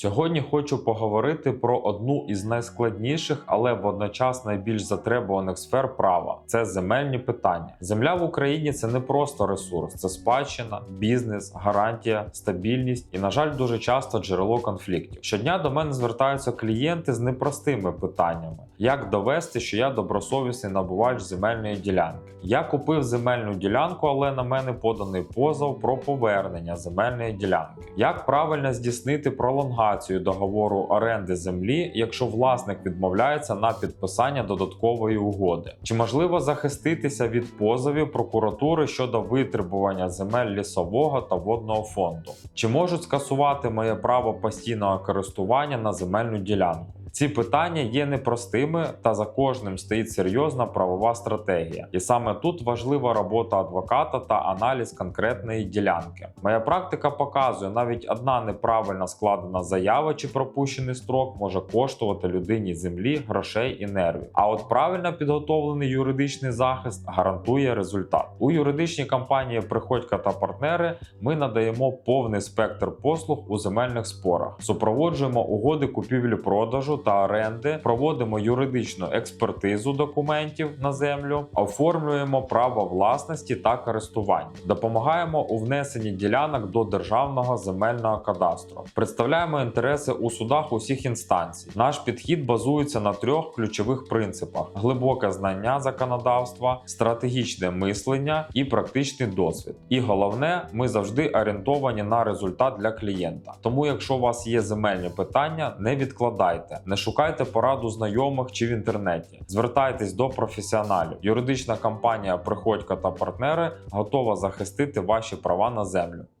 Сьогодні хочу поговорити про одну із найскладніших, але водночас найбільш затребуваних сфер права це земельні питання. Земля в Україні це не просто ресурс, це спадщина, бізнес, гарантія, стабільність і, на жаль, дуже часто джерело конфліктів. Щодня до мене звертаються клієнти з непростими питаннями: як довести, що я добросовісний набувач земельної ділянки? Я купив земельну ділянку, але на мене поданий позов про повернення земельної ділянки. Як правильно здійснити пролонгацію договору оренди землі, якщо власник відмовляється на підписання додаткової угоди? Чи можливо захиститися від позовів прокуратури щодо витребування земель лісового та водного фонду? Чи можуть скасувати моє право постійного користування на земельну ділянку? Ці питання є непростими, та за кожним стоїть серйозна правова стратегія. І саме тут важлива робота адвоката та аналіз конкретної ділянки. Моя практика показує, навіть одна неправильно складена заява чи пропущений строк може коштувати людині землі, грошей і нервів. А от правильно підготовлений юридичний захист гарантує результат. У юридичній компанії Приходька та партнери ми надаємо повний спектр послуг у земельних спорах, супроводжуємо угоди купівлі-продажу та оренди, проводимо юридичну експертизу документів на землю, оформлюємо право власності та користування, допомагаємо у внесенні ділянок до державного земельного кадастру, представляємо інтереси у судах усіх інстанцій. Наш підхід базується на трьох ключових принципах: глибоке знання законодавства, стратегічне мислення і практичний досвід. І головне, ми завжди орієнтовані на результат для клієнта. Тому, якщо у вас є земельні питання, не відкладайте, не шукайте пораду знайомих чи в інтернеті. Звертайтесь до професіоналів. Юридична компанія Приходько та партнери готова захистити ваші права на землю.